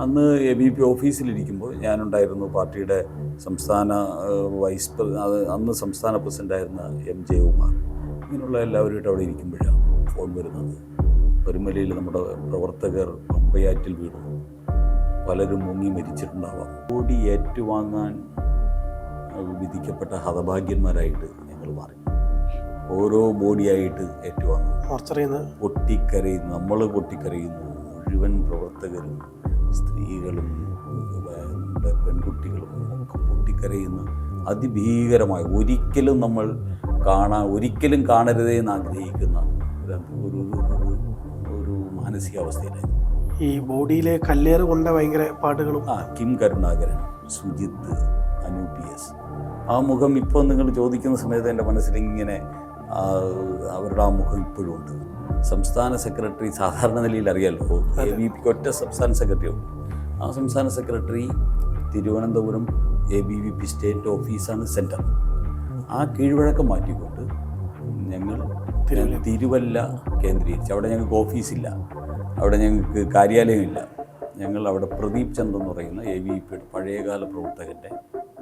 അന്ന് A B P ഓഫീസിലിരിക്കുമ്പോൾ ഞാനുണ്ടായിരുന്നു പാർട്ടിയുടെ സംസ്ഥാന വൈസ് അന്ന് സംസ്ഥാന പ്രസിഡന്റായിരുന്ന എം ജെ ഉമാർ. ഇങ്ങനെയുള്ള എല്ലാവരുമായിട്ട് അവിടെ ഇരിക്കുമ്പോഴാണ് ഫോൺ വരുന്നത്. പെരുമലയിൽ നമ്മുടെ പ്രവർത്തകർ പമ്പയാറ്റിൽ വീണു. പലരും മുങ്ങി മരിച്ചിട്ടുണ്ടാവാം. കോടി ഏറ്റുവാങ്ങാൻ വിധിക്കപ്പെട്ട ഹതഭാഗ്യന്മാരായിട്ട് ഞങ്ങൾ മാറി. ഓരോ ബോഡിയായിട്ട് ഏറ്റുവാങ്ങും. പൊട്ടിക്കരയുന്നു. നമ്മൾ പൊട്ടിക്കരയുന്നു. മുഴുവൻ പ്രവർത്തകരും സ്ത്രീകളും പെൺകുട്ടികളും ഒക്കെ പൊട്ടിക്കരയുന്ന അതിഭീകരമായ ഒരിക്കലും നമ്മൾ കാണാൻ ഒരിക്കലും കാണരുതേ എന്ന് ആഗ്രഹിക്കുന്ന ഒരു ഒരു മാനസികാവസ്ഥയിലായിരുന്നു ഈ ബോഡിയിലെ കല്ലേറ് കൊണ്ട ഭയങ്കര പാട്ടുകളും ആ കിം കരുണാകരൻ സുജിത്ത് അനു പി എസ്. ആ മുഖം ഇപ്പോൾ നിങ്ങൾ ചോദിക്കുന്ന സമയത്ത് എന്റെ മനസ്സിൽ ഇങ്ങനെ ആ, അവരുടെ ആ മുഖം ഇപ്പോഴും ഉണ്ട്. സംസ്ഥാന സെക്രട്ടറി സാധാരണ നിലയിൽ അറിയാലോ. എ ബി പിക്ക് ഒറ്റ സംസ്ഥാന സെക്രട്ടറി ഉണ്ട് ആ സംസ്ഥാന secretary Thiruvananthapuram A B V P state ഓഫീസാണ് സെന്റർ ആ കീഴ്വഴക്കം മാറ്റിക്കൊണ്ട് ഞങ്ങൾ തിരുവല്ല കേന്ദ്രീകരിച്ച്. അവിടെ ഞങ്ങൾക്ക് ഓഫീസില്ല. അവിടെ ഞങ്ങൾക്ക് കാര്യാലയമില്ല. ഞങ്ങൾ അവിടെ പ്രദീപ് ചന്ദ് എന്ന് പറയുന്ന എ വി പിയുടെ പഴയകാല പ്രവർത്തകന്റെ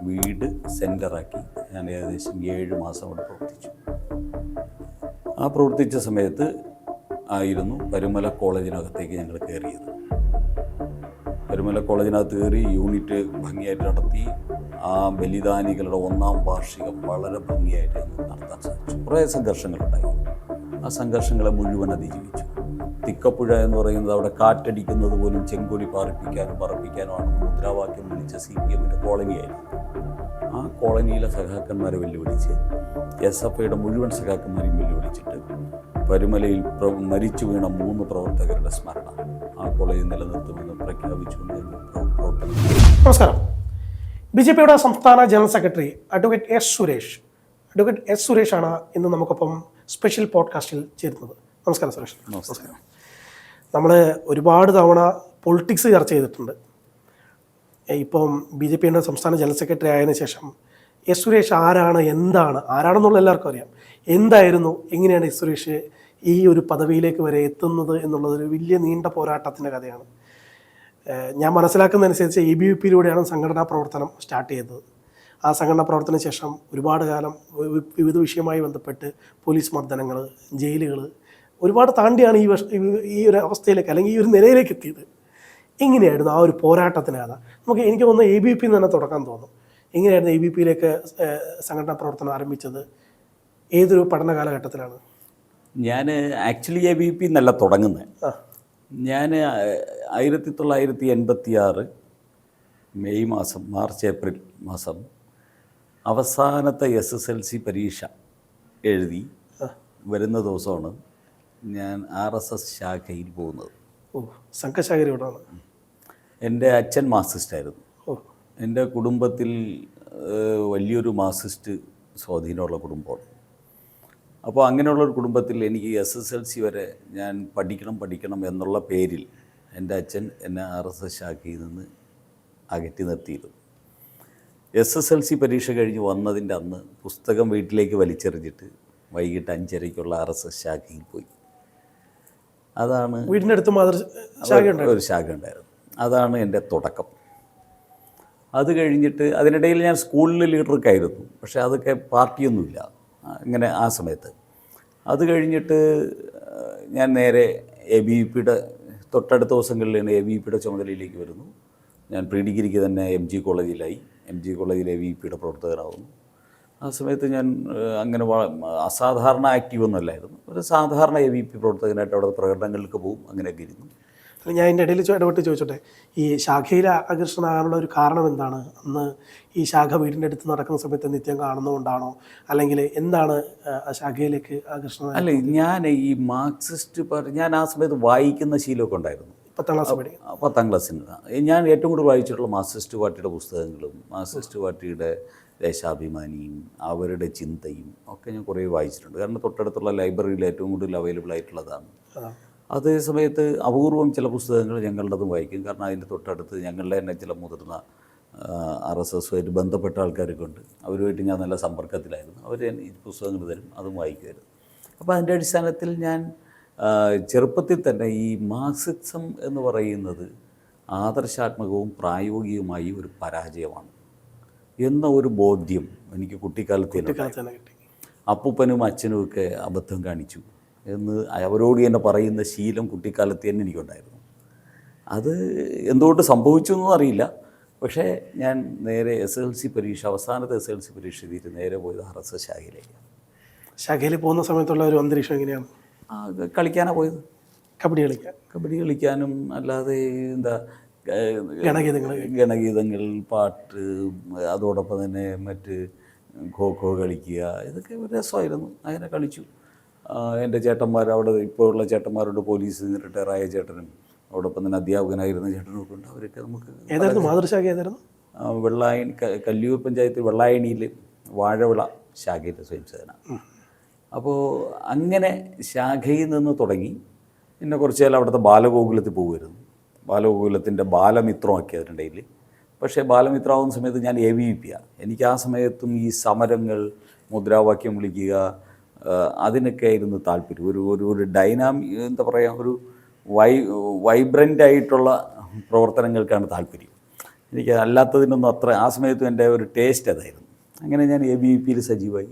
വീട് സെന്ററാക്കി ഞാൻ ഏകദേശം ഏഴ് മാസം അവിടെ പ്രവർത്തിച്ചു. ആ പ്രവർത്തിച്ച സമയത്ത് ആയിരുന്നു പരുമല കോളേജിനകത്തേക്ക് ഞങ്ങൾ കയറിയത്. പരുമല കോളേജിനകത്ത് കയറി യൂണിറ്റ് ഭംഗിയായിട്ട് നടത്തി. ആ ബലിദാനികളുടെ ഒന്നാം വാർഷികം വളരെ ഭംഗിയായിട്ട് നടത്താൻ സാധിച്ചു. കുറേ സംഘർഷങ്ങളുണ്ടായി. ആ സംഘർഷങ്ങളെ മുഴുവൻ അതിജീവിച്ചു. തിക്കപ്പുഴ എന്ന് പറയുന്നത് അവിടെ കാറ്റടിക്കുന്നത് പോലും ചെങ്കൊടി പാറിപ്പിക്കാനും പറപ്പിക്കാനുമാണ് മുദ്രാവാക്യം വിളിച്ച സി പി എമ്മിന്റെ കോളനിയായിരുന്നു ആ കോളനിയിലെ സഖാക്കന്മാരെ വെല്ലുവിളിച്ച് എസ് എഫ് ഐയുടെ മുഴുവൻ സഖാക്കന്മാരെയും വെല്ലുവിളിച്ചിട്ട് പരുമലയിൽ പ്ര മരിച്ചു വീണ മൂന്ന് പ്രവർത്തകരുടെ സ്മരണ. ആ കോളേജ് നിലനിർത്തുമെന്ന് പ്രഖ്യാപിച്ചുകൊണ്ട് നമസ്കാരം ബി ജെ പിയുടെ സംസ്ഥാന general secretary advocate S Suresh. Advocate S സുരേഷാണ് ഇന്ന് നമുക്കൊപ്പം സ്പെഷ്യൽ പോഡ്കാസ്റ്റിൽ ചേരുന്നത്. നമസ്കാരം സുരേഷ്. നമസ്കാരം. നമ്മൾ ഒരുപാട് തവണ പൊളിറ്റിക്സ് ചർച്ച ചെയ്തിട്ടുണ്ട്. ഇപ്പം ബി ജെ പിയുടെ സംസ്ഥാന ജനറൽ സെക്രട്ടറി ആയതിനു ശേഷം എസ് സുരേഷ് ആരാണ് എന്താണ് ആരാണെന്നുള്ള എല്ലാവർക്കും അറിയാം. എന്തായിരുന്നു എങ്ങനെയാണ് എസ് സുരേഷ് ഈ ഒരു പദവിയിലേക്ക് വരെ എത്തുന്നത് എന്നുള്ളത് ഒരു വലിയ നീണ്ട പോരാട്ടത്തിന്റെ കഥയാണ്. ഞാൻ മനസ്സിലാക്കുന്നതനുസരിച്ച് എ ബി വി പിയിലൂടെയാണ് സംഘടനാ പ്രവർത്തനം സ്റ്റാർട്ട് ചെയ്തത്. ആ സംഘടനാ പ്രവർത്തന ശേഷം ഒരുപാട് കാലം വിവിധ വിഷയവുമായി ബന്ധപ്പെട്ട് പോലീസ് മർദ്ദനങ്ങൾ ജയിലുകൾ ഒരുപാട് താണ്ടിയാണ് ഈ വർഷ ഈ- ഒരു അവസ്ഥയിലേക്ക് അല്ലെങ്കിൽ ഈ ഒരു നിലയിലേക്ക് എത്തിയത്. എങ്ങനെയായിരുന്നു ആ ഒരു പോരാട്ടത്തിന് കഥ. നമുക്ക് എനിക്ക് തോന്നുന്നു എ ബി പി തന്നെ തുടക്കം തോന്നും. എങ്ങനെയായിരുന്നു എ ബി പിയിലേക്ക് സംഘടനാ പ്രവർത്തനം ആരംഭിച്ചത്. ഏതൊരു പഠന കാലഘട്ടത്തിലാണ് ഞാൻ ആക്ച്വലി എ ബി പി എന്നല്ല തുടങ്ങുന്നത് ഞാൻ ആയിരത്തി തൊള്ളായിരത്തി എൺപത്തി ആറ് മെയ് മാസം മാർച്ച് ഏപ്രിൽ മാസം അവസാനത്തെ എസ് എസ് എൽ സി പരീക്ഷ എഴുതി വരുന്ന ദിവസമാണ് ഞാൻ ആർ എസ് എസ് ശാഖയിൽ പോകുന്നത്. ഓ സംഘശാഖരയോടാണ് എന്റെ അച്ഛൻ മാർസിസ്റ്റായിരുന്നു ഓ. എന്റെ കുടുംബത്തിൽ വലിയൊരു മാർസിസ്റ്റ് സ്വാധീനമുള്ള കുടുംബമാണ്. അപ്പോൾ അങ്ങനെയുള്ളൊരു കുടുംബത്തിൽ എനിക്ക് എസ് എസ് എൽ സി വരെ ഞാൻ പഠിക്കണം പഠിക്കണം എന്നുള്ള പേരിൽ എന്റെ അച്ഛൻ എന്നെ ആർ എസ് എസ് ശാഖയിൽ നിന്ന് അകറ്റി നിർത്തിയിരുന്നു. എസ് എസ് എൽ സി പരീക്ഷ കഴിഞ്ഞ് വന്നതിന്റെ അന്ന് പുസ്തകം വീട്ടിലേക്ക് വലിച്ചെറിഞ്ഞിട്ട് വൈകിട്ട് അഞ്ചരയ്ക്കുള്ള ആർ എസ് എസ് ശാഖയിൽ പോയി. അതാണ് വീടിന്റെ അടുത്ത് മാതൃ ശാഖയുണ്ട് ഒരു ശാഖ ഉണ്ടായിരുന്നു. അതാണ് എന്റെ തുടക്കം. അത് കഴിഞ്ഞിട്ട് അതിനിടയിൽ ഞാൻ സ്കൂളിൽ ലീഡറൊക്കെ ആയിരുന്നു. പക്ഷേ അതൊക്കെ പാർട്ടിയൊന്നുമില്ല. അങ്ങനെ ആ സമയത്ത്. അത് കഴിഞ്ഞിട്ട് ഞാൻ നേരെ എ ബി പിയുടെ തൊട്ടടുത്ത ദിവസങ്ങളിൽ തന്നെ എ ബി പിയുടെ ചുമതലയിലേക്ക് വരുന്നു. ഞാൻ പ്രീ ഡിഗ്രിക്ക് തന്നെ എം ജി കോളേജിലായി. എം ജി കോളേജിൽ എ ബി പിയുടെ പ്രവർത്തകരാകുന്നു. ആ സമയത്ത് ഞാൻ അങ്ങനെ അസാധാരണ ആക്റ്റീവ് ഒന്നുമല്ലായിരുന്നു. ഒരു സാധാരണ എ വി പി പ്രവർത്തകനായിട്ട് അവിടെ പ്രകടനങ്ങൾക്ക് പോകും. അങ്ങനെയൊക്കെ ഇരുന്നു. ഞാൻ എന്റെ ഇടയിൽ ഇടപെട്ട് ചോദിച്ചോട്ടെ ഈ ശാഖയിൽ ആകർഷണമാകാനുള്ള ഒരു കാരണം എന്താണ്? അന്ന് ഈ ശാഖ വീടിന്റെ അടുത്ത് നടക്കുന്ന സമയത്ത് നിത്യം കാണുന്നതുകൊണ്ടാണോ? അല്ലെങ്കിൽ എന്താണ് ആ, ശാഖയിലേക്ക് ആകർഷണം അല്ല ഞാൻ ഈ മാർക്സിസ്റ്റ് ഞാൻ ആ സമയത്ത് വായിക്കുന്ന ശീലമൊക്കെ ഉണ്ടായിരുന്നു. പത്താം ക്ലാസ് പഠിക്കും പത്താം ക്ലാസ്സിൽ ഞാൻ ഏറ്റവും കൂടുതൽ വായിച്ചിട്ടുള്ള മാർക്സിസ്റ്റ് പാർട്ടിയുടെ പുസ്തകങ്ങളും മാർക്സിസ്റ്റ് പാർട്ടിയുടെ ദേശാഭിമാനിയും അവരുടെ ചിന്തയും ഒക്കെ ഞാൻ കുറേ വായിച്ചിട്ടുണ്ട്. കാരണം തൊട്ടടുത്തുള്ള ലൈബ്രറിയിൽ ഏറ്റവും കൂടുതൽ അവൈലബിൾ ആയിട്ടുള്ളതാണ്. അതേ സമയത്ത് അപൂർവം ചില പുസ്തകങ്ങൾ ഞങ്ങളുടേതും വായിക്കും. കാരണം അതിന്റെ തൊട്ടടുത്ത് ഞങ്ങളുടെ തന്നെ ചില മുതിർന്ന ആർ എസ് എസുമായിട്ട് ബന്ധപ്പെട്ട ആൾക്കാരൊക്കെ ഉണ്ട്. അവരുമായിട്ട് ഞാൻ നല്ല സമ്പർക്കത്തിലായിരുന്നു. അവർ ഈ പുസ്തകങ്ങൾ തരും അതും വായിക്കുമായിരുന്നു. അപ്പോൾ അതിന്റെ അടിസ്ഥാനത്തിൽ ഞാൻ ചെറുപ്പത്തിൽ തന്നെ ഈ മാർക്സിസം എന്ന് പറയുന്നത് ആദർശാത്മകവും പ്രായോഗികവുമായി ഒരു പരാജയമാണ് എന്ന ഒരു ബോധ്യം എനിക്ക് കുട്ടിക്കാലത്ത് അപ്പൂപ്പനും അച്ഛനും ഒക്കെ അബദ്ധം കാണിച്ചു. എന്ന് അവരോട് തന്നെ പറയുന്ന ശീലം കുട്ടിക്കാലത്ത് തന്നെ എനിക്കുണ്ടായിരുന്നു. അത് എന്തുകൊണ്ട് സംഭവിച്ചു എന്നും അറിയില്ല. പക്ഷേ ഞാൻ നേരെ എസ് എൽ സി പരീക്ഷ അവസാനത്തെ എസ് എൽ സി പരീക്ഷ എഴുതിയിട്ട് നേരെ പോയത് ആർ എസ് എസ് ശാഖയിലേക്ക്. ശാഖയിൽ പോകുന്ന സമയത്തുള്ള ഒരു അന്തരീക്ഷം എങ്ങനെയാണ്? ആ, കളിക്കാനാണ് പോയത്. കബഡി കളിക്കാൻ. കബഡി കളിക്കാനും അല്ലാതെ എന്താ ഗണഗീതങ്ങൾ ഗണഗീതങ്ങൾ പാട്ട് അതോടൊപ്പം തന്നെ മറ്റ് ഖോ ഖോ കളിക്കുക ഇതൊക്കെ ഒരു രസമായിരുന്നു. അങ്ങനെ കളിച്ചു. എന്റെ ചേട്ടന്മാർ അവിടെ ഇപ്പോൾ ഉള്ള ചേട്ടന്മാരുണ്ട് പോലീസിൽ നിന്ന് റിട്ടയറായ ചേട്ടനും അവിടൊപ്പം തന്നെ അധ്യാപകനായിരുന്ന ചേട്ടനും ഒക്കെ ഉണ്ട്. അവരൊക്കെ നമുക്ക് ഏതായിരുന്നു? മാതൃശാഖ ഏതായിരുന്നു? വെള്ളായണി കല്ലൂർ കല്ലിയൂർ പഞ്ചായത്ത് വെള്ളായണിയിൽ വാഴവിള ശാഖയിലെ സ്വയംസേന അപ്പോൾ അങ്ങനെ ശാഖയിൽ നിന്ന് തുടങ്ങി പിന്നെ കുറച്ച് കാലം അവിടുത്തെ ബാലഗോകുലത്തിൽ പോകുമായിരുന്നു ബാലഗോകുലത്തിന്റെ ബാലമിത്രമാക്കി അതിനിടയിൽ പക്ഷേ ബാലമിത്രാവുന്ന സമയത്ത് ഞാൻ എ വി പി ആണ് എനിക്ക് ആ സമയത്തും ഈ സമരങ്ങൾ മുദ്രാവാക്യം വിളിക്കുക അതിനൊക്കെ ആയിരുന്നു താല്പര്യം. ഒരു ഒരു ഒരു ഡൈനാമി എന്താ പറയുക ഒരു വൈ വൈബ്രന്റ് ആയിട്ടുള്ള പ്രവർത്തനങ്ങൾക്കാണ് താല്പര്യം. എനിക്ക് അല്ലാത്തതിനൊന്നും അത്ര ആ സമയത്തും എന്റെ ഒരു ടേസ്റ്റ് അതായിരുന്നു. അങ്ങനെ ഞാൻ എ ബി വി പിയിൽ സജീവമായി.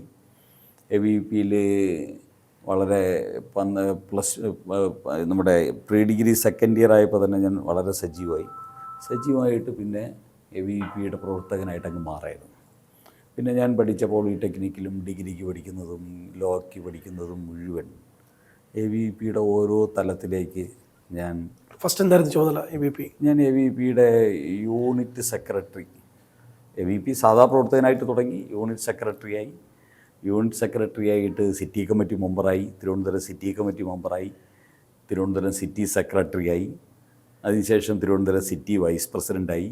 എ ബി വി പിയിൽ വളരെ പന്ന് പ്ലസ് നമ്മുടെ പ്രീ ഡിഗ്രി സെക്കൻഡ് ഇയർ ആയപ്പോൾ തന്നെ ഞാൻ വളരെ സജീവമായി. സജീവമായിട്ട് പിന്നെ എ ബി വി പിയുടെ പ്രവർത്തകനായിട്ട് അങ്ങ് മാറായിരുന്നു. പിന്നെ ഞാൻ പഠിച്ച പോളിടെക്നിക്കിലും ഡിഗ്രിക്ക് പഠിക്കുന്നതും ലോക്ക് പഠിക്കുന്നതും മുഴുവൻ എ വി പിയുടെ ഓരോ തലത്തിലേക്ക് ഞാൻ ഫസ്റ്റ് എന്തായിരുന്നു ചുമതല എ വി പി ഞാൻ എ വി പിയുടെ unit secretary. A V P സാധാ പ്രവർത്തകനായിട്ട് തുടങ്ങി യൂണിറ്റ് സെക്രട്ടറിയായി യൂണിറ്റ് സെക്രട്ടറി ആയിട്ട് സിറ്റി കമ്മിറ്റി മെമ്പറായി തിരുവനന്തപുരം സിറ്റി കമ്മിറ്റി മെമ്പറായി തിരുവനന്തപുരം സിറ്റി സെക്രട്ടറിയായി അതിനുശേഷം തിരുവനന്തപുരം സിറ്റി വൈസ് പ്രസിഡന്റായി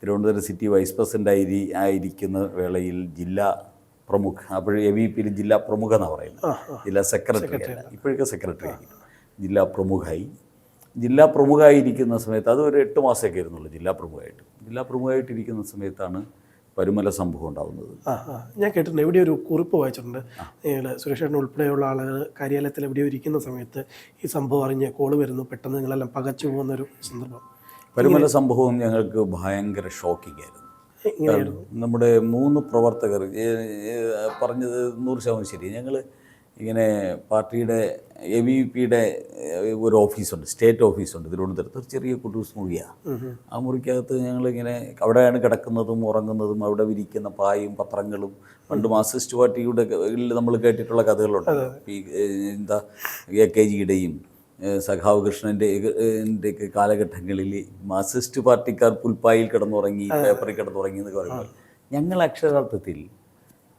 തിരുവനന്തപുരം സിറ്റി വൈസ് പ്രസിഡന്റായി ആയിരിക്കുന്ന വേളയിൽ ജില്ലാ പ്രമുഖ അപ്പോഴും എ വി പിയിൽ ജില്ലാ പ്രമുഖ എന്നാണ് പറയുന്നത്. ജില്ലാ സെക്രട്ടറി ഇപ്പോഴൊക്കെ സെക്രട്ടറി ആയി ജില്ലാ പ്രമുഖായി. ജില്ലാ പ്രമുഖായിരിക്കുന്ന സമയത്ത് അത് ഒരു എട്ട് മാസമൊക്കെ ആയിരുന്നുള്ളൂ ജില്ലാ പ്രമുഖമായിട്ട് ജില്ലാ പ്രമുഖമായിട്ടിരിക്കുന്ന സമയത്താണ് പരുമല സംഭവം ഉണ്ടാകുന്നത് ഞാൻ കേട്ടിട്ടുണ്ട് എവിടെ ഒരു കുറിപ്പ് വായിച്ചിട്ടുണ്ട്. സുരക്ഷേട്ടൻ സുരേഷേട്ടൻ ഉൾപ്പെടെയുള്ള ആളുകൾ കാര്യാലയത്തിൽ എവിടെയോ ഇരിക്കുന്ന സമയത്ത് ഈ സംഭവം അറിഞ്ഞ് കോൾ വരുന്നു പെട്ടെന്ന് നിങ്ങളെല്ലാം പകച്ചു പോകുന്നൊരു സന്ദർഭം. പരുമല സംഭവം ഞങ്ങൾക്ക് ഭയങ്കര ഷോക്കിംഗ് ആയിരുന്നു. നമ്മുടെ മൂന്ന് പ്രവർത്തകർ പറഞ്ഞത് നൂറ് ശതമാനം ശരി. ഞങ്ങൾ ഇങ്ങനെ പാർട്ടിയുടെ എ വി പിയുടെ ഒരു ഓഫീസുണ്ട് സ്റ്റേറ്റ് ഓഫീസുണ്ട് തിരുവനന്തപുരത്ത്. ഒരു ചെറിയ കുട്ടൂസ് മുറിയാണ് ആ മുറിക്കകത്ത് ഞങ്ങളിങ്ങനെ അവിടെയാണ് കിടക്കുന്നതും ഉറങ്ങുന്നതും അവിടെ വിരിക്കുന്ന പായും പത്രങ്ങളും. പണ്ട് മാർസിസ്റ്റ് പാർട്ടിയുടെ നമ്മൾ കേട്ടിട്ടുള്ള കഥകളുണ്ട്. എന്താ എ കെ ജിയുടെയും സഖാവ് കൃഷ്ണന്റെ ഒക്കെ കാലഘട്ടങ്ങളിൽ മാർസിസ്റ്റ് പാർട്ടിക്കാർ പുൽപ്പായിൽ കിടന്നുറങ്ങി പേപ്പറിൽ കിടന്നുറങ്ങി എന്നൊക്കെ പറയുമ്പോൾ ഞങ്ങൾ അക്ഷരാർത്ഥത്തിൽ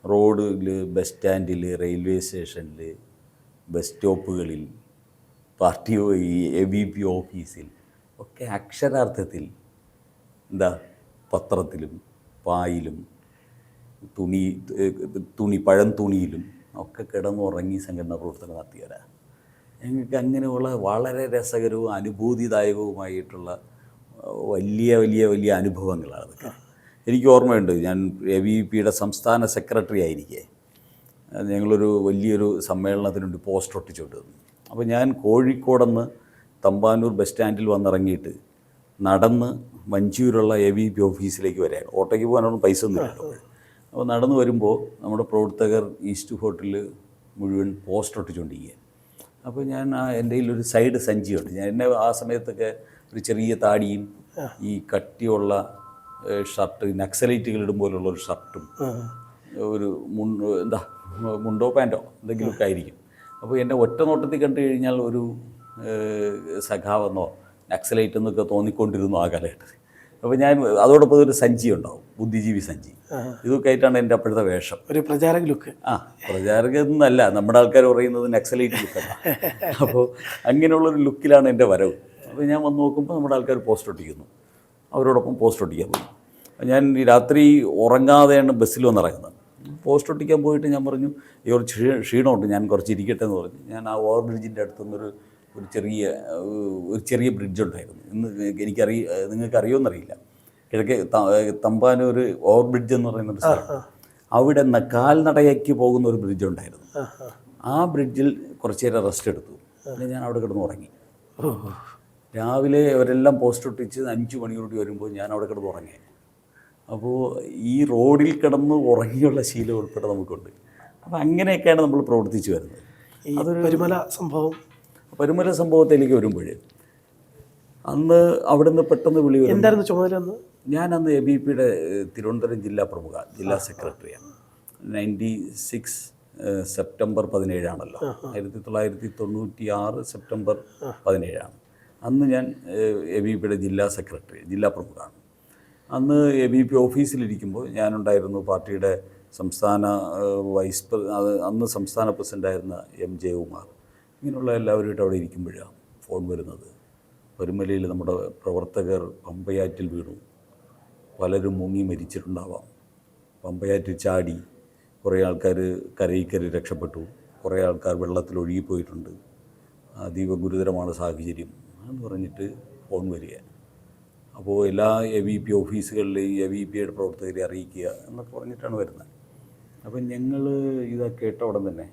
റോഡിൽ ബസ് സ്റ്റാൻഡിൽ റെയിൽവേ സ്റ്റേഷനിൽ ബസ് സ്റ്റോപ്പുകളിൽ പാർട്ടി ഈ എ ബി പി ഓഫീസിൽ ഒക്കെ അക്ഷരാർത്ഥത്തിൽ എന്താ പത്രത്തിലും പായിലും തുണി തുണി പഴം തുണിയിലും ഒക്കെ കിടന്നുറങ്ങി സംഘടനാ പ്രവർത്തനം നടത്തിയവരാ. ഞങ്ങൾക്ക് അങ്ങനെയുള്ള വളരെ രസകരവും അനുഭൂതിദായകവുമായിട്ടുള്ള വലിയ വലിയ വലിയ അനുഭവങ്ങളാണ് അതൊക്കെ. എനിക്ക് ഓർമ്മയുണ്ട് ഞാൻ എ വി പിയുടെ സംസ്ഥാന സെക്രട്ടറി ആയിരിക്കേ. ഞങ്ങളൊരു വലിയൊരു സമ്മേളനത്തിനുണ്ട് പോസ്റ്റർ ഒട്ടിച്ചോട്ട് തന്നു അപ്പോൾ ഞാൻ കോഴിക്കോടെന്ന് തമ്പാനൂർ ബസ് സ്റ്റാൻഡിൽ വന്നിറങ്ങിയിട്ട് നടന്ന് മഞ്ചൂരുള്ള എ വി പി ഓഫീസിലേക്ക് വരാൻ ഓട്ടോയ്ക്ക് പോകാനൊന്നും പൈസ ഒന്നും ഇല്ലല്ലോ. അപ്പോൾ നടന്നു വരുമ്പോൾ നമ്മുടെ പ്രവർത്തകർ ഈസ്റ്റ് ഹോട്ടലിൽ മുഴുവൻ പോസ്റ്റർ ഒട്ടിച്ചുകൊണ്ടിരിക്കുക അപ്പോൾ ഞാൻ ആ എന്റെ ഒരു സൈഡ് സഞ്ചിയുണ്ട്. ഞാൻ എന്നെ ആ സമയത്തൊക്കെ ഒരു ചെറിയ താടിയും ഈ കട്ടിയുള്ള ഷർട്ട് നക്സലൈറ്റുകൾ ഇടുമ്പോലുള്ള ഒരു ഷർട്ടും ഒരു മുൺ എന്താ മുണ്ടോ പാന്റോ എന്തെങ്കിലുമൊക്കെ ആയിരിക്കും. അപ്പോൾ എന്റെ ഒറ്റ നോട്ടത്തിൽ കണ്ടു കഴിഞ്ഞാൽ ഒരു സഖാവെന്നോ നക്സലൈറ്റ് എന്നൊക്കെ തോന്നിക്കൊണ്ടിരുന്നു ആ കാലഘട്ടത്തിൽ. അപ്പോൾ ഞാൻ അതോടൊപ്പം ഒരു സഞ്ചി ഉണ്ടാവും ബുദ്ധിജീവി സഞ്ചി. ഇതൊക്കെ ആയിട്ടാണ് എന്റെ അപ്പോഴത്തെ വേഷം. ഒരു പ്രചാരക ലുക്ക്. ആ പ്രചാരകന്നല്ല നമ്മുടെ ആൾക്കാർ പറയുന്നത് നക്സലൈറ്റ് ലുക്കല്ല അപ്പോൾ അങ്ങനെയുള്ളൊരു ലുക്കിലാണ് എന്റെ വരവ്. അപ്പോൾ ഞാൻ വന്ന് നോക്കുമ്പോൾ നമ്മുടെ ആൾക്കാർ പോസ്റ്റ് ഒട്ടിക്കുന്നു. അവരോടൊപ്പം പോസ്റ്റ് ഒട്ടിക്കാൻ പോയി. ഞാൻ ഈ രാത്രി ഉറങ്ങാതെയാണ് ബസ്സിൽ വന്നിറങ്ങുന്നത് പോസ്റ്റ് ഒട്ടിക്കാൻ പോയിട്ട് ഞാൻ പറഞ്ഞു ഈ ഒരു ക്ഷീണമുണ്ട് ഞാൻ കുറച്ച് ഇരിക്കട്ടെ എന്ന് പറഞ്ഞു. ഞാൻ ആ ഓവർ ബ്രിഡ്ജിന്റെ അടുത്തുനിന്നൊരു ഒരു ചെറിയ ഒരു ചെറിയ ബ്രിഡ്ജ് ഉണ്ടായിരുന്നു. ഇന്ന് എനിക്കറിയ നിങ്ങൾക്ക് അറിയുമെന്നറിയില്ല കിഴക്കേ തമ്പാനൂർ ഓവർ ബ്രിഡ്ജ് എന്ന് പറയുന്ന ഒരു സ്ഥലം. അവിടെ നിന്ന് കാൽനടയ്ക്ക് പോകുന്ന ഒരു ബ്രിഡ്ജ് ഉണ്ടായിരുന്നു. ആ ബ്രിഡ്ജിൽ കുറച്ച് നേരം റെസ്റ്റ് എടുത്തു. പിന്നെ ഞാൻ അവിടെ കിടന്ന് ഉറങ്ങി. രാവിലെ അവരെല്ലാം പോസ്റ്റ് ഒട്ടിച്ച് അഞ്ച് മണിയോടി വരുമ്പോൾ ഞാൻ അവിടെ കിടന്ന് ഉറങ്ങി. അപ്പോൾ ഈ റോഡിൽ കിടന്ന് ഉറങ്ങിയുള്ള ശീലം ഉൾപ്പെടെ നമുക്കുണ്ട്. അപ്പം അങ്ങനെയൊക്കെയാണ് നമ്മൾ പ്രവർത്തിച്ചു വരുന്നത്. അതൊരു പരിമല സംഭവം പരുമല സംഭവത്തിലേക്ക് വരുമ്പോൾ അന്ന് അവിടുന്ന് പെട്ടെന്ന് വിളി എന്തായിരുന്നു ചുമതല അന്ന്? ഞാൻ അന്ന് എ ബി പിയുടെ തിരുവനന്തപുരം ജില്ലാ പ്രമുഖ ജില്ലാ സെക്രട്ടറിയാണ് നയന്റി സിക്സ് സെപ്റ്റംബർ പതിനേഴാണല്ലോ. ആയിരത്തി തൊള്ളായിരത്തി തൊണ്ണൂറ്റി ആറ് സെപ്റ്റംബർ പതിനേഴാണ്. അന്ന് ഞാൻ എ ബി പിയുടെ ജില്ലാ സെക്രട്ടറി ജില്ലാ പ്രമുഖാണ്. അന്ന് എ ബി പി ഓഫീസിലിരിക്കുമ്പോൾ ഞാനുണ്ടായിരുന്നു പാർട്ടിയുടെ സംസ്ഥാന വൈസ് അന്ന് സംസ്ഥാന പ്രസിഡന്റായിരുന്ന എം ജയകുമാർ. ഇങ്ങനെയുള്ള എല്ലാവരുമായിട്ട് അവിടെ ഇരിക്കുമ്പോഴാണ് ഫോൺ വരുന്നത്. പരുമലയിൽ നമ്മുടെ പ്രവർത്തകർ പമ്പയാറ്റിൽ വീണു. പലരും മുങ്ങി മരിച്ചിട്ടുണ്ടാവാം. പമ്പയാറ്റിൽ ചാടി കുറേ ആൾക്കാർ കരയിൽ കയറി രക്ഷപ്പെട്ടു. കുറേ ആൾക്കാർ വെള്ളത്തിൽ ഒഴുകിപ്പോയിട്ടുണ്ട്. അതീവ ഗുരുതരമാണ് സാഹചര്യം എന്ന് പറഞ്ഞിട്ട് ഫോൺ വരിക അപ്പോൾ എല്ലാ എ വി പി ഓഫീസുകളിലെയും എ വി പിയുടെ പ്രവർത്തകരെ അറിയിക്കുക എന്നൊക്കെ പറഞ്ഞിട്ടാണ് വരുന്നത്. അപ്പം ഞങ്ങൾ ഇത് കേട്ട ഉടൻ തന്നെ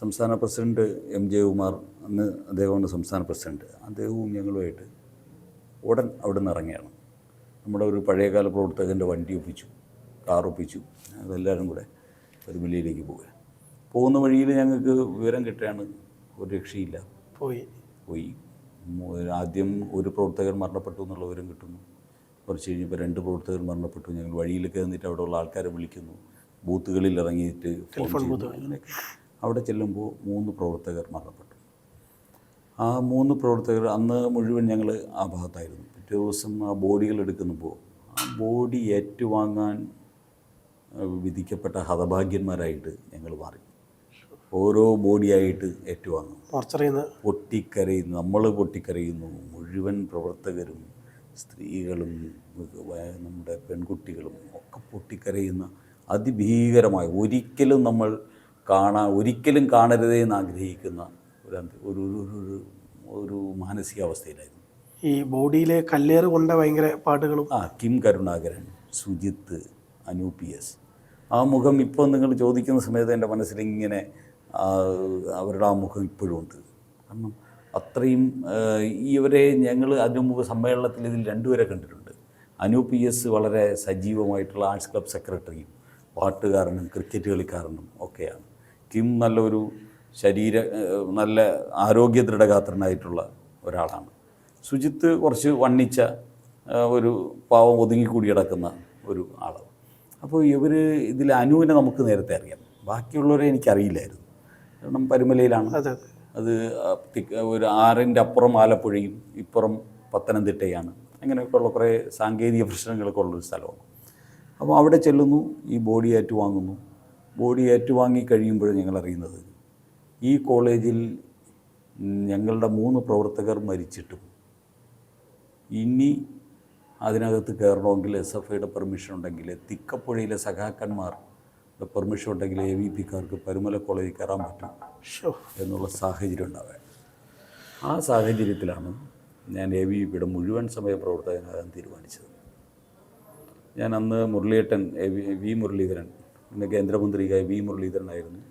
സംസ്ഥാന പ്രസിഡന്റ് എം ജയകുമാർ അന്ന് അദ്ദേഹമാണ് സംസ്ഥാന പ്രസിഡന്റ്. അദ്ദേഹവും ഞങ്ങളുമായിട്ട് ഉടൻ അവിടെ നിന്ന് ഇറങ്ങിയാണ് നമ്മുടെ ഒരു പഴയകാല പ്രവർത്തകന്റെ വണ്ടി ഒപ്പിച്ചു കാർ ഒപ്പിച്ചു. അതെല്ലാവരും കൂടെ പരുമലയിലേക്ക് പോവുക. പോകുന്ന വഴിയിൽ ഞങ്ങൾക്ക് വിവരം കിട്ടുകയാണ് ഒരു രക്ഷയില്ല. പോയി. പോയി. ആദ്യം ഒരു പ്രവർത്തകർ മരണപ്പെട്ടു എന്നുള്ള വിവരം കിട്ടുന്നു. കുറച്ച് കഴിഞ്ഞപ്പോൾ രണ്ട് പ്രവർത്തകർ മരണപ്പെട്ടു. ഞങ്ങൾ വഴിയിലൊക്കെ നിന്നിട്ട് അവിടെയുള്ള ആൾക്കാരെ വിളിക്കുന്നു. ബൂത്തുകളിൽ ഇറങ്ങിയിട്ട് ഫോൺ ചെയ്യുന്നു അങ്ങനെയൊക്കെ. അവിടെ ചെല്ലുമ്പോൾ മൂന്ന് പ്രവർത്തകർ മരണപ്പെട്ടു. ആ മൂന്ന് പ്രവർത്തകർ അന്ന് മുഴുവൻ ഞങ്ങൾ ആ ഭാഗത്തായിരുന്നു. പിറ്റേ ദിവസം ആ ബോഡികൾ എടുക്കുന്നപ്പോൾ ആ ബോഡി ഏറ്റുവാങ്ങാൻ വിധിക്കപ്പെട്ട ഹതഭാഗ്യന്മാരായിട്ട് ഞങ്ങൾ മാറി. ഓരോ ബോഡിയായിട്ട് ഏറ്റുവാങ്ങും. പൊട്ടിക്കരയുന്നു നമ്മൾ പൊട്ടിക്കരയുന്നു. മുഴുവൻ പ്രവർത്തകരും സ്ത്രീകളും നമ്മുടെ പെൺകുട്ടികളും ഒക്കെ പൊട്ടിക്കരയുന്ന അതിഭീകരമായ ഒരിക്കലും നമ്മൾ കാണാൻ ഒരിക്കലും കാണരുതേ എന്ന് ആഗ്രഹിക്കുന്ന ഒരു ഒരു ഒരു- ഒരു- മാനസികാവസ്ഥയിലായിരുന്നു. ഈ ബോഡിയിലെ കല്ലേറ് കൊണ്ട ഭയങ്കര പാട്ടുകളും ആ കിം കരുണാകരൻ സുജിത്ത് അനു പി എസ് ആ മുഖം ഇപ്പോൾ നിങ്ങൾ ചോദിക്കുന്ന സമയത്ത് എന്റെ മനസ്സിലിങ്ങനെ അവരുടെ ആ മുഖം ഇപ്പോഴും ഉണ്ട്. കാരണം അത്രയും ഇവരെ ഞങ്ങൾ അതിനു മുമ്പ് സമ്മേളനത്തിൽ ഇതിൽ രണ്ടുപേരെ കണ്ടിട്ടുണ്ട്. അനു പി എസ് വളരെ സജീവമായിട്ടുള്ള ആർട്സ് ക്ലബ് സെക്രട്ടറിയും പാട്ടുകാരനും ക്രിക്കറ്റ് കളിക്കാരനും ഒക്കെയാണ്. കിം നല്ലൊരു ശരീര നല്ല ആരോഗ്യ ദൃഢഗാത്രനായിട്ടുള്ള ഒരാളാണ്. സുജിത്ത് കുറച്ച് വണ്ണിച്ച ഒരു പാവം ഒതുങ്ങിക്കൂടി കിടക്കുന്ന ഒരു ആളാണ്. അപ്പോൾ ഇവർ ഇതിൽ അനുവിനെ നമുക്ക് നേരത്തെ അറിയാം. ബാക്കിയുള്ളവരെ എനിക്കറിയില്ലായിരുന്നു. കാരണം പരുമലയിലാണ്. അതെ ഒരു ആറിന്റെ അപ്പുറം ആലപ്പുഴയും ഇപ്പുറം പത്തനംതിട്ടയാണ്. അങ്ങനെയൊക്കെയുള്ള കുറേ സാങ്കേതിക പ്രശ്നങ്ങളൊക്കെ ഉള്ളൊരു സ്ഥലമാണ്. അപ്പോൾ അവിടെ ചെല്ലുന്നു ഈ ബോഡി ഏറ്റുവാങ്ങുന്നു ബോഡി ഏറ്റുവാങ്ങി കഴിയുമ്പോൾ ഞങ്ങൾ അറിയുന്നത്. ഈ കോളേജിൽ ഞങ്ങളുടെ മൂന്ന് പ്രവർത്തകർ മരിച്ചിട്ടും. ഇനി അതിനകത്ത് കയറണമെങ്കിൽ എസ് എഫ് ഐയുടെ പെർമിഷൻ ഉണ്ടെങ്കിൽ തിക്കപ്പുഴയിലെ സഖാക്കന്മാരുടെ പെർമിഷൻ ഉണ്ടെങ്കിൽ എ വി പിക്കാർക്ക് പരുമല കോളേജിൽ കയറാൻ പറ്റും ഷോ എന്നുള്ള സാഹചര്യം ഉണ്ടാവുക ആ സാഹചര്യത്തിലാണ് ഞാൻ എ വി പിയുടെ മുഴുവൻ സമയ പ്രവർത്തകനാകാൻ തീരുമാനിച്ചത്. ഞാൻ അന്ന് മുരളീട്ടൻ എ വി വി മുരളീധരൻ പിന്നെ കേന്ദ്രമന്ത്രിയായ വി മുരളീധരനായിരുന്നു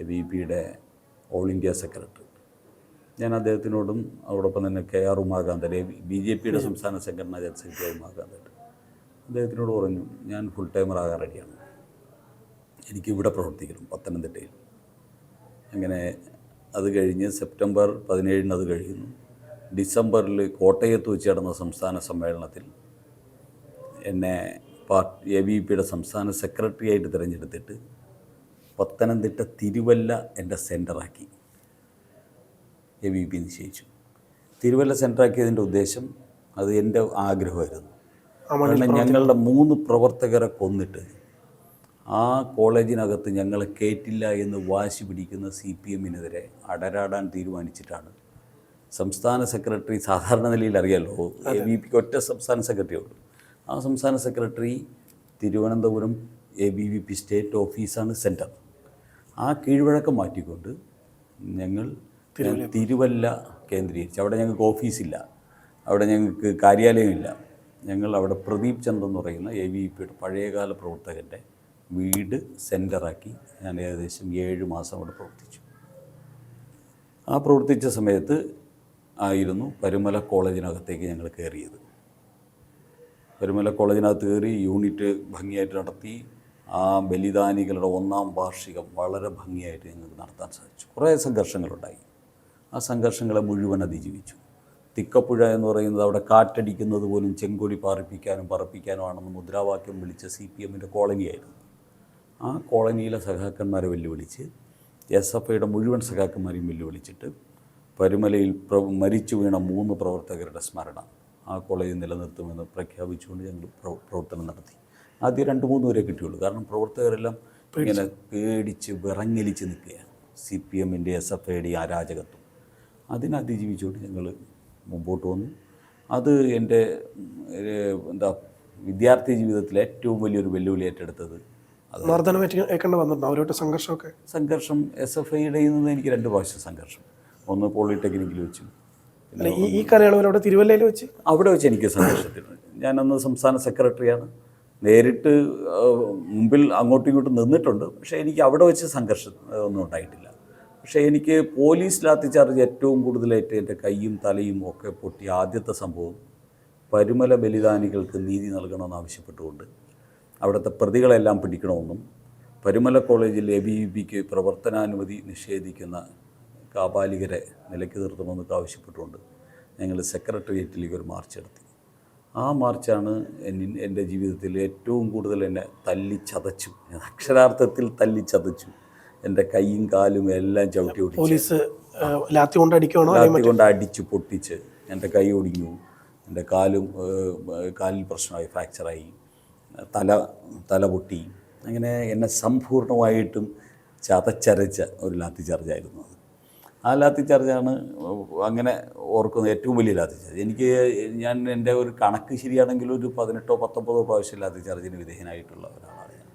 എ വി പിയുടെ ഓൾ ഇന്ത്യ സെക്രട്ടറി. ഞാൻ അദ്ദേഹത്തിനോടും അതോടൊപ്പം തന്നെ K R Umakanthan B J പിയുടെ സംസ്ഥാന സംഘടനാ ജനറൽ സെക്രട്ടറി ഉമാകാന്തൻ. അദ്ദേഹത്തിനോട് പറഞ്ഞു ഞാൻ ഫുൾ ടൈമർ ആകാൻ റെഡിയാണ് എനിക്ക് ഇവിടെ പ്രവർത്തിക്കണം പത്തനംതിട്ടയിൽ. അങ്ങനെ അത് കഴിഞ്ഞ് സെപ്റ്റംബർ പതിനേഴിന് അത് കഴിയുന്നു. ഡിസംബറിൽ കോട്ടയത്ത് വെച്ച് നടന്ന സംസ്ഥാന സമ്മേളനത്തിൽ എന്നെ പാർട്ടി എ ബി പിയുടെ സംസ്ഥാന സെക്രട്ടറി ആയിട്ട് തിരഞ്ഞെടുത്തിട്ട് പത്തനംതിട്ട തിരുവല്ല എന്റെ സെന്ററാക്കി എ ബി പി നിശ്ചയിച്ചു. തിരുവല്ല സെന്ററാക്കിയതിന്റെ ഉദ്ദേശം അത് എന്റെ ആഗ്രഹമായിരുന്നു. കാരണം ഞങ്ങളുടെ മൂന്ന് പ്രവർത്തകരെ കൊന്നിട്ട് ആ കോളേജിനകത്ത് ഞങ്ങളെ കയറ്റില്ല എന്ന് വാശി പിടിക്കുന്ന സി പി എമ്മിനെതിരെ അടരാടാൻ തീരുമാനിച്ചിട്ടാണ്. സംസ്ഥാന സെക്രട്ടറി സാധാരണ നിലയിൽ അറിയാലോ എ ബി പിക്ക് ഒറ്റ സംസ്ഥാന സെക്രട്ടറി ഉള്ളൂ. ആ സംസ്ഥാന secretary Thiruvananthapuram A B V P state ഓഫീസാണ് സെന്റർ. ആ കീഴ്വഴക്കം മാറ്റിക്കൊണ്ട് ഞങ്ങൾ തിരുവല്ല കേന്ദ്രീകരിച്ച്. അവിടെ ഞങ്ങൾക്ക് ഓഫീസില്ല. അവിടെ ഞങ്ങൾക്ക് കാര്യാലയമില്ല. ഞങ്ങൾ അവിടെ പ്രദീപ് ചന്ദ് എന്ന് പറയുന്ന എ വി പിയുടെ പഴയകാല പ്രവർത്തകന്റെ വീട് സെന്ററാക്കി ഞാൻ ഏകദേശം ഏഴ് മാസം അവിടെ പ്രവർത്തിച്ചു. ആ പ്രവർത്തിച്ച സമയത്ത് ആയിരുന്നു പരുമല കോളേജിനകത്തേക്ക് ഞങ്ങൾ കയറിയത്. പരുമല കോളേജിനകത്ത് കയറി യൂണിറ്റ് ഭംഗിയായിട്ട് നടത്തി ആ ബലിദാനികളുടെ ഒന്നാം വാർഷികം വളരെ ഭംഗിയായിട്ട് ഞങ്ങൾക്ക് നടത്താൻ സാധിച്ചു. കുറേ സംഘർഷങ്ങളുണ്ടായി. ആ സംഘർഷങ്ങളെ മുഴുവൻ അതിജീവിച്ചു. തിക്കപ്പുഴ എന്ന് പറയുന്നത് അവിടെ കാറ്റടിക്കുന്നത് പോലും ചെങ്കൊടി പാറിപ്പിക്കാനും പറപ്പിക്കാനും ആണെന്ന് മുദ്രാവാക്യം വിളിച്ച സി പി എമ്മിന്റെ കോളനിയായിരുന്നു. ആ കോളനിയിലെ സഖാക്കന്മാരെ വെല്ലുവിളിച്ച് എസ് എഫ് ഐയുടെ മുഴുവൻ സഖാക്കന്മാരെയും വെല്ലുവിളിച്ചിട്ട് പരുമലയിൽ പ്ര മരിച്ചു വീണ മൂന്ന് പ്രവർത്തകരുടെ സ്മരണ ആ കോളേജ് നിലനിർത്തുമെന്ന് പ്രഖ്യാപിച്ചുകൊണ്ട് ഞങ്ങൾ പ്രവ- പ്രവർത്തനം നടത്തി. ആദ്യം രണ്ട് മൂന്ന് പേരെ കിട്ടിയുള്ളൂ. കാരണം പ്രവർത്തകരെല്ലാം ഇങ്ങനെ പേടിച്ച് വിറങ്ങലിച്ച് നിൽക്കുകയാണ്. സി പി എമ്മിന്റെ എസ് എഫ് ഐ ഡി അരാജകത്വം. അതിനെ അതിജീവിച്ചുകൊണ്ട് ഞങ്ങൾ മുമ്പോട്ട് വന്നു. അത് എന്റെ എന്താ വിദ്യാർത്ഥി ജീവിതത്തിലെ ഏറ്റവും വലിയൊരു വെല്ലുവിളി ഏറ്റെടുത്തത് അവരോട്ട് സംഘർഷമൊക്കെ? സംഘർഷം എസ് എഫ് ഐയുടെ നിന്ന് എനിക്ക് രണ്ട് പ്രാവശ്യം സംഘർഷം. ഒന്ന് പോളിടെക്നിക്കിൽ വെച്ചും. ഈ അവിടെ തിരുവല്ലയിൽ വെച്ച്? അവിടെ വെച്ച് എനിക്ക് സംഘർഷത്തിലുണ്ട് ഞാനന്ന് സംസ്ഥാന സെക്രട്ടറിയാണ്. നേരിട്ട് മുമ്പിൽ അങ്ങോട്ടും ഇങ്ങോട്ടും നിന്നിട്ടുണ്ട്. പക്ഷേ എനിക്ക് അവിടെ വെച്ച് സംഘർഷം ഒന്നും ഉണ്ടായിട്ടില്ല. പക്ഷേ എനിക്ക് പോലീസ് ലാത്തിച്ചാർജ് ഏറ്റവും കൂടുതലായിട്ട് എന്റെ കൈയും തലയും ഒക്കെ പൊട്ടിയ ആദ്യത്തെ സംഭവം പരുമല ബലിദാനികൾക്ക് നീതി നൽകണമെന്ന് ആവശ്യപ്പെട്ടുകൊണ്ട് അവിടുത്തെ പ്രതികളെല്ലാം പിടിക്കണമെന്നും പരുമല കോളേജിൽ എ ബി പിക്ക് പ്രവർത്തനാനുമതി നിഷേധിക്കുന്ന കാപാലികരെ നിലയ്ക്ക് നിർത്തണമെന്നൊക്കെ ആവശ്യപ്പെട്ടുകൊണ്ട് ഞങ്ങൾ സെക്രട്ടേറിയറ്റിലേക്ക് ഒരു മാർച്ച് നടത്തി. ആ മാർച്ചാണ് എന്റെ ജീവിതത്തിൽ ഏറ്റവും കൂടുതൽ എന്നെ തല്ലിച്ചതച്ചു അക്ഷരാർത്ഥത്തിൽ തല്ലിച്ചതച്ചു എന്റെ കൈയും കാലും എല്ലാം ചവിട്ടി ഓടിച്ചു പോലീസ് ലാത്തി കൊണ്ട് അടിക്കുകയാണോ ലാത്തി കൊണ്ട് അടിച്ച് പൊട്ടിച്ച് എന്റെ കൈ ഒടിഞ്ഞു. എന്റെ കാലും കാലിൽ പ്രശ്നമായി ഫ്രാക്ചറായി. തല തല പൊട്ടി. അങ്ങനെ എന്നെ സമ്പൂർണമായിട്ടും ചതച്ചരച്ച ഒരു ലാത്തി ചാർജായിരുന്നു അത്. ആ ലാത്തി ചാർജാണ് അങ്ങനെ ഓർക്കുന്നത് ഏറ്റവും വലിയ ലാത്തി ചാർജ് എനിക്ക് ഞാൻ എന്റെ ഒരു കണക്ക് ശരിയാണെങ്കിൽ ഒരു പതിനെട്ടോ പത്തൊമ്പതോ പ്രാവശ്യം ലാത്തി ചാർജിന് വിധേയനായിട്ടുള്ള ഒരാളാണ് ഞാൻ.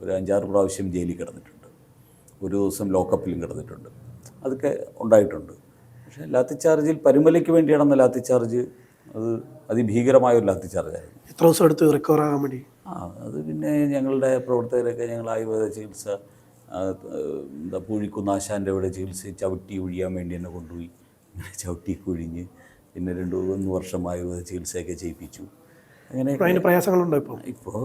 ഒരു അഞ്ചാറ് പ്രാവശ്യം ജയിലിൽ കിടന്നിട്ടുണ്ട്. ഒരു ദിവസം ലോക്കപ്പിലും കിടന്നിട്ടുണ്ട്. അതൊക്കെ ഉണ്ടായിട്ടുണ്ട്. പക്ഷേ ലാത്തി ചാർജിൽ പരുമലയ്ക്ക് വേണ്ടി നടന്ന ലാത്തി ചാർജ് അത് അതിഭീകരമായ ഒരു ലാത്തി ചാർജായിരുന്നു എത്ര ദിവസം എടുത്ത് റിക്കവർ ആകാൻ വേണ്ടി? ആ അത് പിന്നെ ഞങ്ങളുടെ പ്രവർത്തകരൊക്കെ ഞങ്ങൾ ആയുർവേദ ചികിത്സ എന്താ പൂഴിക്കുന്നാശാന്റെ ഇവിടെ ചികിത്സ ചവിട്ടി ഒഴിയാൻ വേണ്ടി എന്നെ കൊണ്ടുപോയി. അങ്ങനെ ചവിട്ടി കുഴിഞ്ഞ് പിന്നെ രണ്ട് മൂന്ന് വർഷമായി ചികിത്സയൊക്കെ ചെയ്യിപ്പിച്ചു. അങ്ങനെ അതിന്റെ പ്രയാസങ്ങളുണ്ടോ ഇപ്പോൾ ഇപ്പോൾ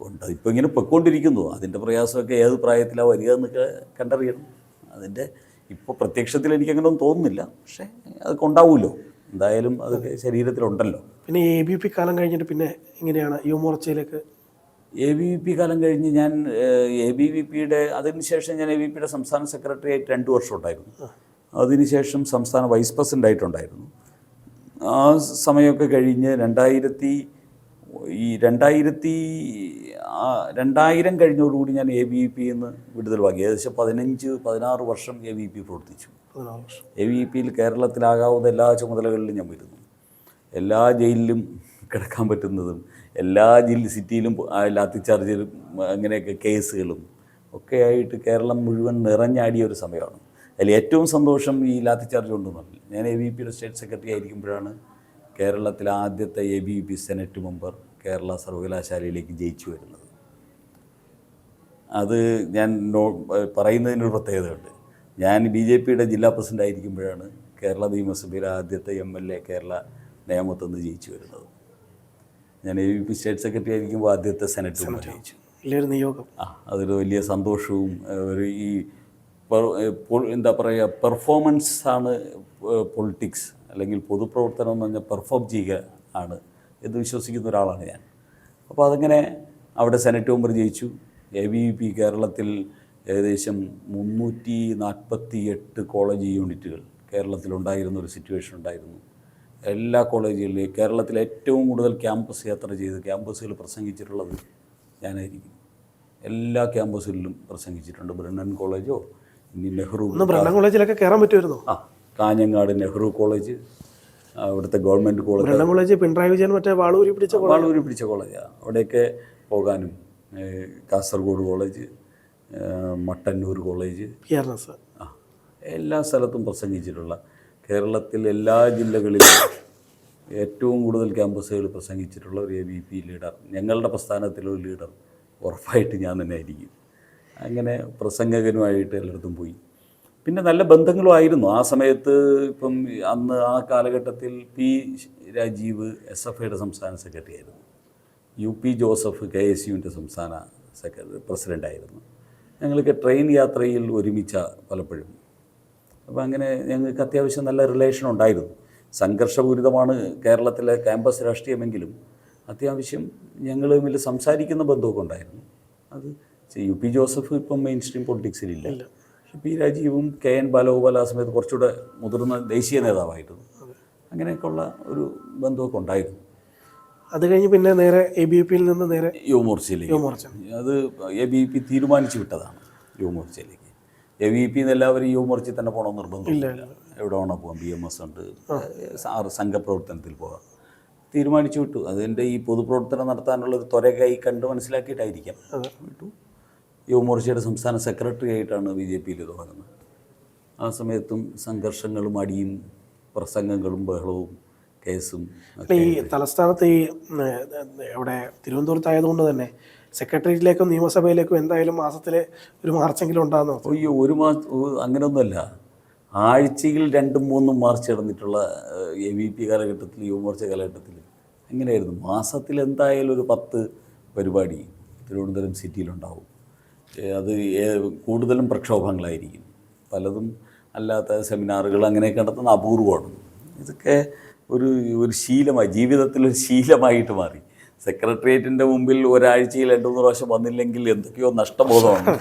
ഉണ്ട്. ഇപ്പോൾ ഇങ്ങനെ പൊയ്ക്കൊണ്ടിരിക്കുന്നു. അതിന്റെ പ്രയാസമൊക്കെ ഏത് പ്രായത്തിലാണ് വരിക എന്നൊക്കെ കണ്ടറിയണം. അതിന്റെ ഇപ്പോൾ പ്രത്യക്ഷത്തിൽ എനിക്കങ്ങനെ ഒന്നും തോന്നുന്നില്ല. പക്ഷേ അതൊക്കെ ഉണ്ടാവുമല്ലോ. എന്തായാലും അതൊക്കെ ശരീരത്തിലുണ്ടല്ലോ. പിന്നെ എ ബി പി കാലം കഴിഞ്ഞിട്ട് പിന്നെ ഇങ്ങനെയാണ് യുവമോർച്ചയിലേക്ക് എ ബി വി പി കാലം കഴിഞ്ഞ് ഞാൻ എ ബി വി പിയുടെ അതിനുശേഷം ഞാൻ എ ബി പിയുടെ സംസ്ഥാന സെക്രട്ടറി ആയിട്ട് രണ്ട് വർഷം ഉണ്ടായിരുന്നു. അതിനുശേഷം സംസ്ഥാന വൈസ് പ്രസിഡന്റ് ആയിട്ടുണ്ടായിരുന്നു. ആ സമയമൊക്കെ കഴിഞ്ഞ് രണ്ടായിരത്തി ഈ രണ്ടായിരത്തി രണ്ടായിരം കഴിഞ്ഞോടുകൂടി ഞാൻ എ ബി വി പി എന്ന് വിടുതൽ വാങ്ങി. ഏകദേശം പതിനഞ്ച് പതിനാറ് വർഷം എ ബി പി പ്രവർത്തിച്ചു. എ വി പിയിൽ കേരളത്തിലാകാവുന്ന എല്ലാ ചുമതലകളിലും ഞാൻ വരുന്നു. എല്ലാ ജയിലിലും കിടക്കാൻ പറ്റുന്നതും എല്ലാ ജില്ല സിറ്റിയിലും ലാത്തിച്ചാർജിലും ലാത്തി ചാർജിലും അങ്ങനെയൊക്കെ കേസുകളും ഒക്കെ ആയിട്ട് കേരളം മുഴുവൻ നിറഞ്ഞാടിയ ഒരു സമയമാണ്. അതിൽ ഏറ്റവും സന്തോഷം ഈ ലാത്തി ചാർജ് കൊണ്ടെന്നല്ല ഞാൻ എ ബി പിയുടെ സ്റ്റേറ്റ് സെക്രട്ടറി ആയിരിക്കുമ്പോഴാണ് കേരളത്തിലെ ആദ്യത്തെ A B P senate member Kerala സർവകലാശാലയിലേക്ക് ജയിച്ചു വരുന്നത്. അത് ഞാൻ നോ പറയുന്നതിനൊരു പ്രത്യേകതയുണ്ട്. ഞാൻ ബി ജെ പിയുടെ ജില്ലാ പ്രസിഡന്റ് ആയിരിക്കുമ്പോഴാണ് കേരള നിയമസഭയിലെ ആദ്യത്തെ എം എൽ എ കേരള നിയമത്തുനിന്ന് നിന്ന് ജയിച്ചു വരുന്നത്. ഞാൻ A V P state secretary ആയിരിക്കുമ്പോൾ ആദ്യത്തെ സെനറ്റ് ഉപയോഗിച്ചു വലിയൊരു നിയോഗം. ആ അതൊരു വലിയ സന്തോഷവും ഒരു ഈ എന്താ പറയുക പെർഫോമൻസ് ആണ് പൊളിറ്റിക്സ് അല്ലെങ്കിൽ പൊതുപ്രവർത്തനം എന്ന് പറഞ്ഞാൽ പെർഫോം ചെയ്യുക ആണ് എന്ന് വിശ്വസിക്കുന്ന ഒരാളാണ് ഞാൻ. അപ്പോൾ അതങ്ങനെ അവിടെ സെനറ്റ് മെമ്പർ ജയിച്ചു. എ ബി പി കേരളത്തിൽ ഏകദേശം മുന്നൂറ്റി നാൽപ്പത്തി എട്ട് കോളേജ് യൂണിറ്റുകൾ കേരളത്തിലുണ്ടായിരുന്ന ഒരു സിറ്റുവേഷൻ ഉണ്ടായിരുന്നു. എല്ലാ കോളേജുകളിലും കേരളത്തിലെ ഏറ്റവും കൂടുതൽ ക്യാമ്പസ് യാത്ര ചെയ്ത് ക്യാമ്പസുകൾ പ്രസംഗിച്ചിട്ടുള്ളത് ഞാനായിരിക്കും. എല്ലാ ക്യാമ്പസുകളിലും പ്രസംഗിച്ചിട്ടുണ്ട്. ബ്രണ്ണൻ കോളേജോ ഇനി നെഹ്റു ബ്രണ്ണൻ കോളേജിലൊക്കെ കയറാൻ പറ്റുമായിരുന്നു? ആ കാഞ്ഞങ്ങാട് നെഹ്റു കോളേജ് അവിടുത്തെ government government college. Brennen college Pinarayi Vijayan മറ്റേ വാളൂരി പിടിച്ച വാളൂരി പിടിച്ച കോളേജാണ് അവിടെയൊക്കെ പോകാനും കാസർഗോഡ് കോളേജ് മട്ടന്നൂർ കോളേജ്. ആ എല്ലാ സ്ഥലത്തും പ്രസംഗിച്ചിട്ടുള്ള കേരളത്തിൽ എല്ലാ ജില്ലകളിലും ഏറ്റവും കൂടുതൽ ക്യാമ്പസുകൾ പ്രസംഗിച്ചിട്ടുള്ള ഒരു എ ബി പി ലീഡർ ഞങ്ങളുടെ പ്രസ്ഥാനത്തിലൊരു ലീഡർ ഉറപ്പായിട്ട് ഞാൻ തന്നെ ആയിരിക്കും. അങ്ങനെ പ്രസംഗകനുമായിട്ട് എല്ലായിടത്തും പോയി. പിന്നെ നല്ല ബന്ധങ്ങളുമായിരുന്നു. ആ സമയത്ത് ഇപ്പം അന്ന് ആ കാലഘട്ടത്തിൽ പി രാജീവ് എസ് എഫ് ഐയുടെ സംസ്ഥാന സെക്രട്ടറി ആയിരുന്നു. U P Joseph K S യുവിന്റെ സംസ്ഥാന സെക്രട്ടറി പ്രസിഡന്റായിരുന്നു ഞങ്ങൾക്ക് ട്രെയിൻ യാത്രയിൽ ഒരുമിച്ച പലപ്പോഴും അപ്പോൾ അങ്ങനെ ഞങ്ങൾക്ക് അത്യാവശ്യം നല്ല റിലേഷൻ ഉണ്ടായിരുന്നു. സംഘർഷപൂരിതമാണ് കേരളത്തിലെ ക്യാമ്പസ് രാഷ്ട്രീയമെങ്കിലും അത്യാവശ്യം ഞങ്ങൾ തമ്മിൽ സംസാരിക്കുന്ന ബന്ധമൊക്കെ ഉണ്ടായിരുന്നു. അത് യു പി ജോസഫ് ഇപ്പം മെയിൻ സ്ട്രീം പൊളിറ്റിക്സിലില്ല പക്ഷെ പി രാജീവും കെ എൻ ബാലഗോപാൽ ആ സമയത്ത് കുറച്ചുകൂടെ മുതിർന്ന ദേശീയ നേതാവായിരുന്നു. അങ്ങനെയൊക്കെയുള്ള ഒരു ബന്ധമൊക്കെ ഉണ്ടായിരുന്നു. അത് കഴിഞ്ഞ് പിന്നെ നേരെ എ ബി പിയിൽ നിന്ന് നേരെ യുവമോർച്ചയിലേക്ക്. യുവമോർച്ച. അത് എ ബി പി തീരുമാനിച്ചു വിട്ടതാണ് യുവമോർച്ചയിലേക്ക്. എ വി പി എല്ലാവരും യുവമോർച്ചയിൽ തന്നെ പോകണമെന്ന് നിർബന്ധമില്ല. എവിടെ വേണോ പോകാം ബി എം എസ് ഉണ്ട്. സംഘപ്രവർത്തനത്തിൽ പോകാം തീരുമാനിച്ചു വിട്ടു. അതിന്റെ ഈ പൊതുപ്രവർത്തനം നടത്താനുള്ള ഒരു ത്വരകൈ കണ്ട് മനസ്സിലാക്കിയിട്ടായിരിക്കാം. വിട്ടു. യുവമോർച്ചയുടെ സംസ്ഥാന സെക്രട്ടറി ആയിട്ടാണ് ബി ജെ പിയിൽ തുടങ്ങുന്നത്. ആ സമയത്തും സംഘർഷങ്ങളും അടിയും പ്രസംഗങ്ങളും ബഹളവും കേസും ഈ തലസ്ഥാനത്ത് ഈ അവിടെ തിരുവനന്തപുരത്തായതുകൊണ്ട് തന്നെ സെക്രട്ടേറിയറ്റിലേക്കും നിയമസഭയിലേക്കും എന്തായാലും മാസത്തിൽ ഒരു മാർച്ചെങ്കിലും ഉണ്ടാകുന്നു അയ്യോ ഒരു മാസം അങ്ങനെയൊന്നുമല്ല ആഴ്ചയിൽ രണ്ടും മൂന്നും മാർച്ച് നടന്നിട്ടുള്ള എ വി പി കാലഘട്ടത്തിൽ യുവമോർച്ച കാലഘട്ടത്തിൽ അങ്ങനെയായിരുന്നു മാസത്തിൽ എന്തായാലും ഒരു പത്ത് പരിപാടി തിരുവനന്തപുരം സിറ്റിയിലുണ്ടാവും അത് കൂടുതലും പ്രക്ഷോഭങ്ങളായിരിക്കും. പലതും അല്ലാത്ത സെമിനാറുകൾ അങ്ങനെയൊക്കെ നടത്തുന്ന അപൂർവമാണ്. ഇതൊക്കെ ഒരു ഒരു ശീലമായി ജീവിതത്തിലൊരു ശീലമായിട്ട് മാറി. സെക്രട്ടേറിയറ്റിന്റെ മുമ്പിൽ ഒരാഴ്ചയിൽ രണ്ട് മൂന്ന് പ്രാവശ്യം വന്നില്ലെങ്കിൽ എന്തൊക്കെയോ നഷ്ടബോധമാണ്.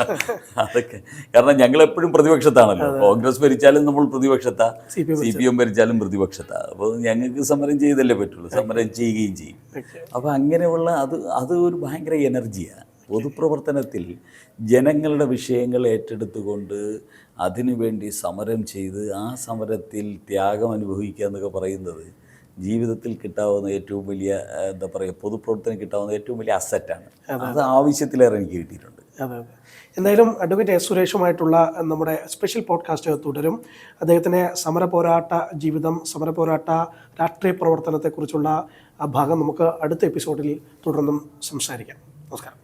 അതൊക്കെ. കാരണം ഞങ്ങൾ എപ്പോഴും പ്രതിപക്ഷത്താണല്ലോ. കോൺഗ്രസ് ഭരിച്ചാലും നമ്മൾ പ്രതിപക്ഷത്താ. സി പി എം ഭരിച്ചാലും പ്രതിപക്ഷത്താ. അപ്പോൾ ഞങ്ങൾക്ക് സമരം ചെയ്തല്ലേ പറ്റുള്ളൂ. സമരം ചെയ്യുകയും ചെയ്യും. അപ്പോൾ അങ്ങനെയുള്ള അത് അത് ഒരു ഭയങ്കര എനർജിയാണ് പൊതുപ്രവർത്തനത്തിൽ ജനങ്ങളുടെ വിഷയങ്ങൾ ഏറ്റെടുത്തുകൊണ്ട് അതിനുവേണ്ടി സമരം ചെയ്ത് ആ സമരത്തിൽ ത്യാഗം അനുഭവിക്കുക എന്നൊക്കെ പറയുന്നത് ജീവിതത്തിൽ കിട്ടാവുന്ന ഏറ്റവും വലിയ എന്താ പറയുക പൊതുപ്രവർത്തനം കിട്ടാവുന്ന ഏറ്റവും വലിയ അസറ്റാണ്. അത് ആവശ്യത്തിലേറെ എനിക്ക് കിട്ടിയിട്ടുണ്ട്. അതെ അതെ. എന്തായാലും അഡ്വക്കേറ്റ് എസ് സുരേഷുമായിട്ടുള്ള നമ്മുടെ സ്പെഷ്യൽ പോഡ്കാസ്റ്റ് തുടരും. അദ്ദേഹത്തിന്റെ സമര പോരാട്ട ജീവിതം സമര പോരാട്ട രാഷ്ട്രീയ പ്രവർത്തനത്തെക്കുറിച്ചുള്ള ആ ഭാഗം നമുക്ക് അടുത്ത എപ്പിസോഡിൽ തുടർന്നും സംസാരിക്കാം. നമസ്കാരം.